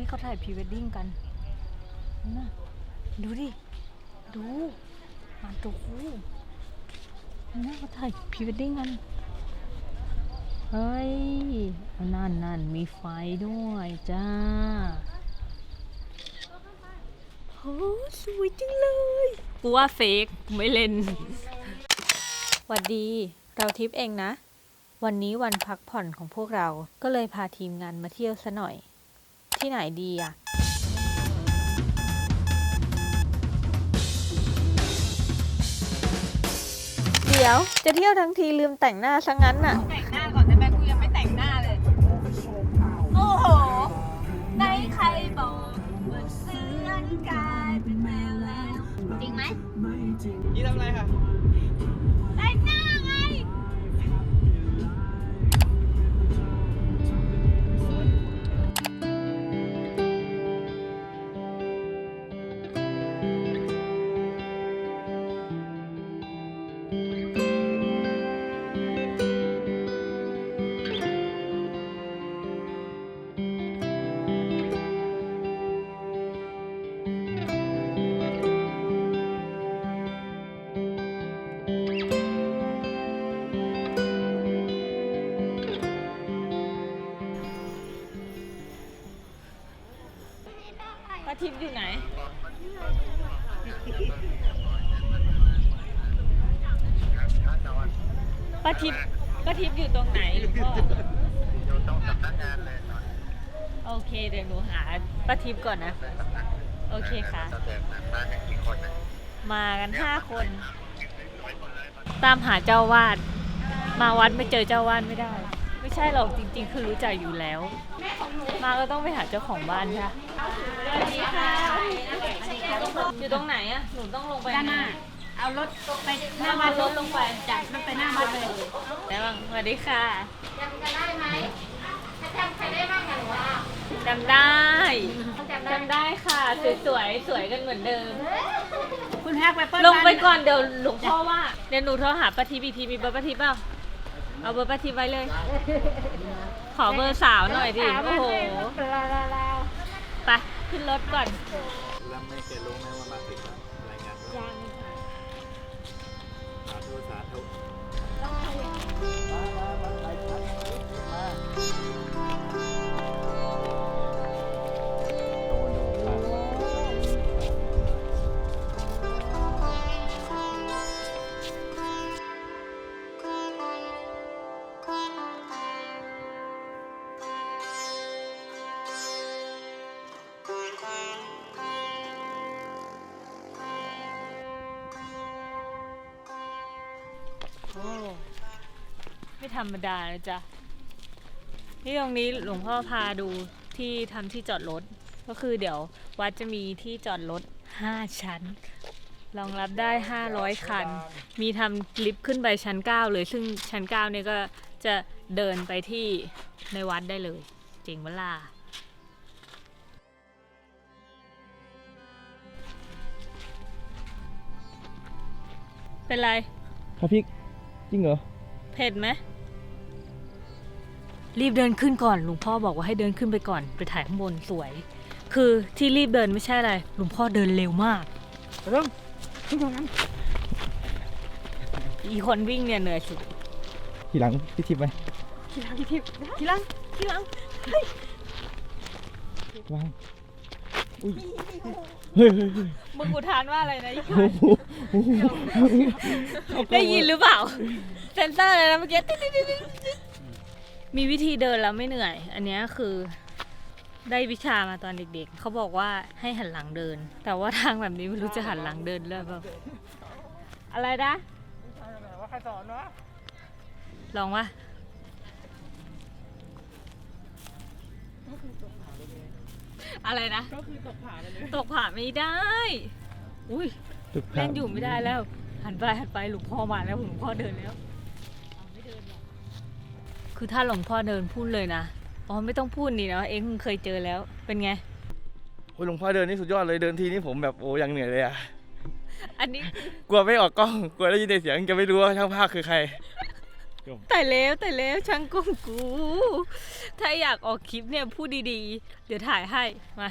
ฮ้ยเขาถ่ายพรีเวดดิ้งกันนะดูดิ ดูมาดูนั่นเขาถ่ายพรีเวดดิ้งกัน เฮ้ย นั่นนั่นมีไฟด้วยจ้าโอ้สวยจังเลย กูว่าเฟกกูไม่เล่นหวัดดี เราทิปเองนะ วันนี้วันพักผ่อนของพวกเรา ก็เลยพาทีมงานมาเที่ยวซะหน่อย ที่ไหนดีอะเดี๋ยวจะเที่ยวทั้งทีลืมแต่งหน้าซะงั้นน่ะ แต่งหน้าก่อนได้ไหมกูยังไม่แต่งหน้าเลย โอ้โหไหนใครบอกว่าเสือนกลายเป็นแมวแล้ว จริงไหม นี่ทำอะไรคะ ทิป้าทิพย์อยู่ตรงไหนหลวงพ่ออยู่ตรงสำนักงานเลยตอนโอเคเดี๋ยวหนูหาป้าทิพย์ก่อนนะโอเคค่ะจะเดินมากันกี่คนนะมากันห้าคน ตามหาเจ้าวาด มาวัดไม่เจอเจ้าวาดไม่ได้ ไม่ใช่หรอกจริง ๆ คือรู้จักอยู่แล้ว มาก็ต้องไปหาเจ้าของบ้านใช่ไหมสวัสดีค่ะอยู่ตรงไหนอะหนูต้องลงไปด้านหน้า เอารถไปหหน้าน้าบ้าบ้านนรรถถลลงงไปไปจากรถไปหน้าบ้านเลยแล้วบ้างสวัสดีค่ะจำกันได้ไหมจำใครได้บ้างหนูว่าจำได้จำได้จำได้ค่ะสวยๆสวยกันเหมือนเดิม คุณแฮกไปเปิ้ลลงไปก่อนเดี๋ยวหลวงพ่อว่าเดี๋ยวหนูโทรหาป้าทิพย์อีกทีมีเบอร์ป้าทิพย์เปล่าเอาเบอร์ป้าทิพย์ไว้เลย ขอเบอร์สาวหน่อยดิโอ้โหไปขึ้นรถก่อนแล้วไม่เคยรู้ไหมว่ามาถึงแล้วรายงานด้วย สาธุสาธุโธรรมดานะจ๊ะ นี่ตรงนี้หลวงพ่อพาดูที่ทำที่จอดรถ ก็คือเดี๋ยววัดจะมีที่จอดรถ 5 ชั้น รองรับได้ 500 คัน มีทำลิฟต์ขึ้นไปชั้น 9 เลย ซึ่งชั้น 9 เนี่ยก็จะเดินไปที่ในวัดได้เลย เจ๋งเวลาเป็นไรพระพิกจริงเหรอ เผ็ดไหม รีบเดินขึ้นก่อนหลวงพ่อบอกว่าให้เดินขึ้นไปก่อนไปถ่ายข้างบนสวย คือที่รีบเดินไม่ใช่อะไรหลวงพ่อเดินเร็วมากเริ่มขึ้นตรงนั้นอีคนวิ่งเนี่ยเหนื่อยสุดทีหลังพี่ทิพย์ไหมทีหลังทีทีหลังทีหลังวางอุ้ยเฮ้ยเฮ้ยเฮ้ยมึงอุทานว่าอะไรนะโอ้โหโอ้โหได้ยินหรือเปล่าเซนเซอร์เลยนะเมื่อกี้ติ๊ดติ๊ดติ๊ดติ๊ด มีวิธีเดินแล้วไม่เหนื่อย อันเนี้ยคือได้วิชามาตอนเด็กๆ เขาบอกว่าให้หันหลังเดิน แต่ว่าทางแบบนี้ไม่รู้จะหันหลังเดินเลยเปล่าอะไรนะว่าใครสอนวะลองว่าอะไรนะ ก็คือตกผาเลยตกผาไม่ได้ อุ้ยเล่นอยู่ไม่ได้แล้ว หันไปหันไปหลวงพ่อมาแล้วหลวงพ่อเดินแล้ว คือถ้าหลวงพ่อเดินพูดเลยนะ อ๋อไม่ต้องพูดนี่เนาะเองเคยเจอแล้ว เป็นไง โอ้ยหลวงพ่อเดินนี่สุดยอดเลยเดินทีนี่ผมแบบโอ้ยังเหนื่อยเลยอะอันนี้กลัวไม่ออกกล้องกลัวได้ยินแต่เสียงจะไม่รู้ว่าช่างภาพคือใครจบแต่แล้วแต่แล้วช่างกล้องกู ถ้าอยากออกคลิปเนี่ยพูดดีๆ เดี๋ยวถ่ายให้มา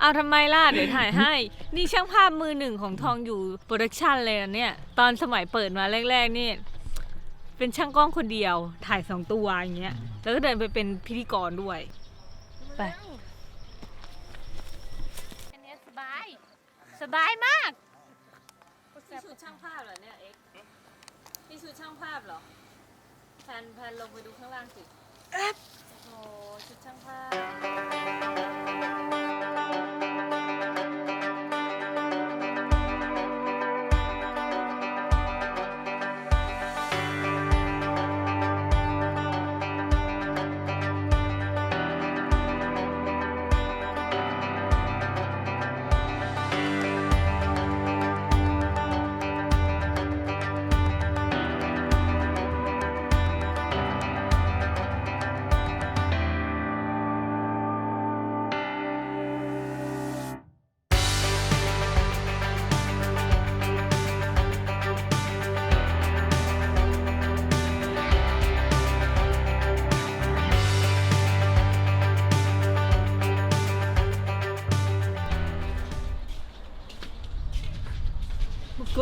เอาทำไมล่ะเดี๋ยวถ่ายให้ นี่ช่างภาพมือหนึ่งของทองอยู่โปรดักชันเลยนะเนี่ย ตอนสมัยเปิดมาแรกๆนี่ เป็นช่างกล้องคนเดียวถ่ายสองตัวอย่างเงี้ยแล้วก็เดินไปเป็นพิธีกรด้วยไปอันเนี้ยสบาย สบายมาก นี่ชุดช่างภาพเหรอเนี่ยเอ็กนี่ชุดช่างภาพเหรอแพนแพนลงไปดูข้างล่างสิโอ้โหชุดช่างภาพ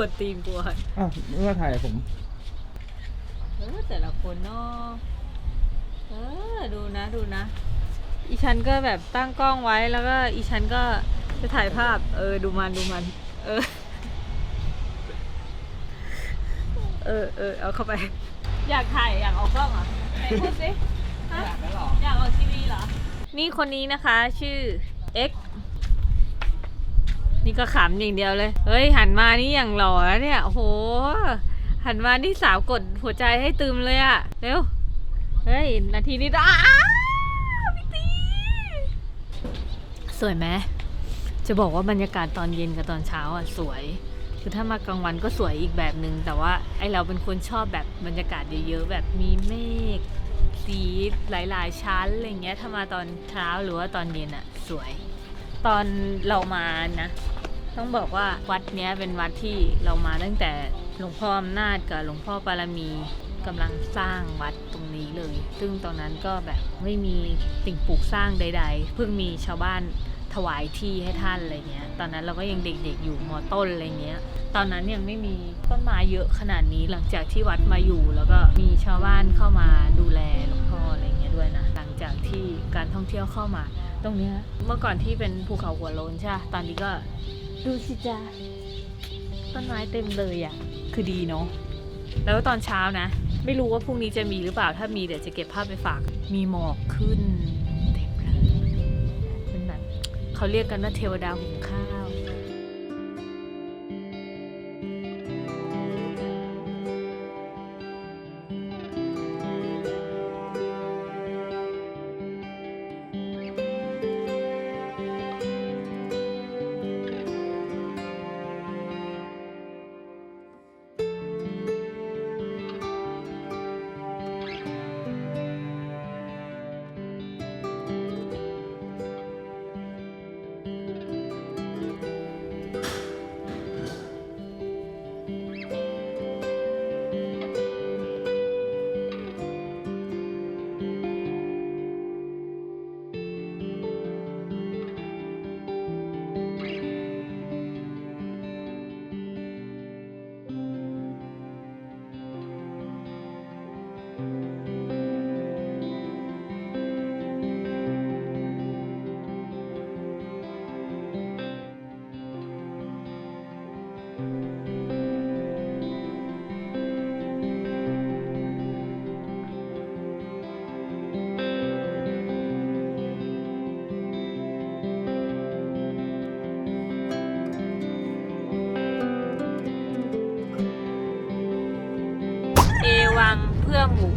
กดตีมกูอะอ้าวเมื่อถ่ายผม เออแต่ละคนเนาะเออดูนะดูนะ อีฉันก็แบบตั้งกล้องไว้แล้วก็อีฉันก็จะถ่ายภาพ เออดูมันดูมัน เออ เออเออเอาเข้าไป อยากถ่ายอยากออกกล้องเหรอะไหนพูดสิฮะอยากออกทีวีเหรอ นี่คนนี้นะคะ ชื่อ X นี่ก็ขำอย่างเดียวเลย เฮ้ย หันมานี่อย่างหล่อเนี่ยโห หันมานี่สาวกดหัวใจให้ตึมเลยอะเร็ว เฮ้ย นาทีนี้อ้าพี่ตีสวยไหมจะบอกว่าบรรยากาศตอนเย็นกับตอนเช้าอะสวย คือถ้ามากลางวันก็สวยอีกแบบหนึง่งแต่ว่าไอเราเป็นคนชอบแบบบรรยากาศเยอะๆแบบมีเมฆสีหลายๆชั้นอะไรเงี้ยถ้ามาตอนเช้าหรือว่าตอนเย็นอะสวย ตอนเรามานะ ต้องบอกว่าวัดเนี้ยเป็นวัดที่เรามาตั้งแต่หลวงพ่ออำนาจกับหลวงพ่อปารมีกำลังสร้างวัดตรงนี้เลย ซึ่งตอนนั้นก็แบบไม่มีสิ่งปลูกสร้างใด ๆ เพิ่งมีชาวบ้านถวายที่ให้ท่านอะไรเงี้ย ตอนนั้นเราก็ยังเด็กๆอยู่มอต้นอะไรเงี้ย ตอนนั้นยังไม่มีต้นไม้เยอะขนาดนี้หลังจากที่วัดมาอยู่แล้วก็มีชาวบ้านเข้ามาดูแลหลวงพ่ออะไรเงี้ยด้วยนะ หลังจากที่การท่องเที่ยวเข้ามา ตรงเนี้ยเมื่อก่อนที่เป็นภูเขาหัวโลนใช่ ตอนนี้ก็ ดูสิจ้าต้นไม้เต็มเลยอะ คือดีเนาะ แล้วตอนเช้านะ ไม่รู้ว่าพรุ่งนี้จะมีหรือเปล่า ถ้ามีเดี๋ยวจะเก็บภาพไปฝาก มีหมอกขึ้น เต็มเลยมันแบบเขาเรียกกันว่าเทวดาหุงข้าว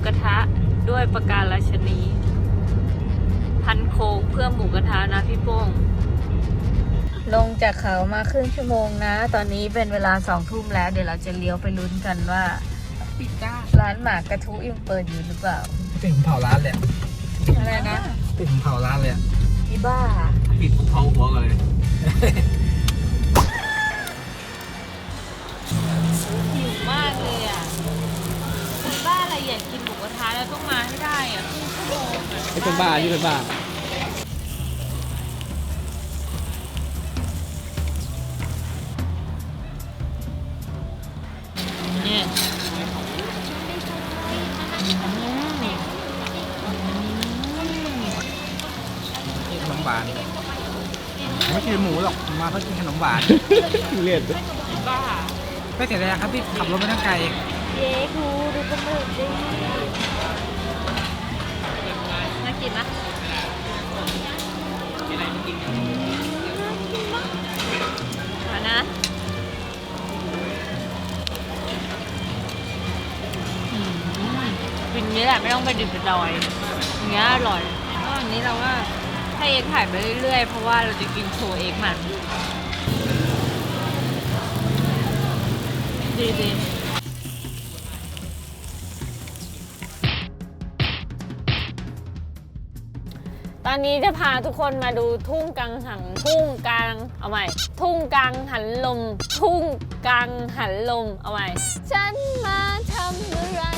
กระทะด้วยประการราชนี พันโคกเพื่อหมูกระทะนะพี่โป้ง ลงจากเขามาครึ่งชั่วโมงนะ ตอนนี้เป็นเวลาสองทุ่มแล้ว เดี๋ยวเราจะเลี้ยวไปลุ้นกันว่า ปิดจ้าร้านหมากกระทุยังเปิดอยู่หรือเปล่าปิดผมเผาร้านเลยอะอะไรนะปิดผมเผาร้านเลยอะอีบ้า ปิดเผาหัวกันเลย หิวมากเลยอะอีบ้าอยากกิน ต้องมาให้ได้อะครึ่งชั่วโมงอะไอ้คนบ้านี่คนบ้าเนี่ยอืมขนมหวานไม่กินหมูหรอกมาเขากินขนมหวาน เลียดบ้าไม่เสียดายครับที่ขับรถมาตั้งไกล เย้ครูดูปลาหมึกดิน่า กินนะมานะอืมกินอย่างนี้แหละไม่ต้องไปดิบไปดอยอย่างเงี้ยอร่อยก็อันนี้เราก็ให้เอ็กถ่ายไปเรื่อยๆ เพราะว่าเราจะกินโชว์เอ็กมันดีดี ตอนนี้จะพาทุกคนมาดูทุ่งกังหันทุ่งกลางเอาใหม่ ทุ่งกลางหันลม ทุ่งกลางหันลมเอาใหม่ ฉันมาทำอะไร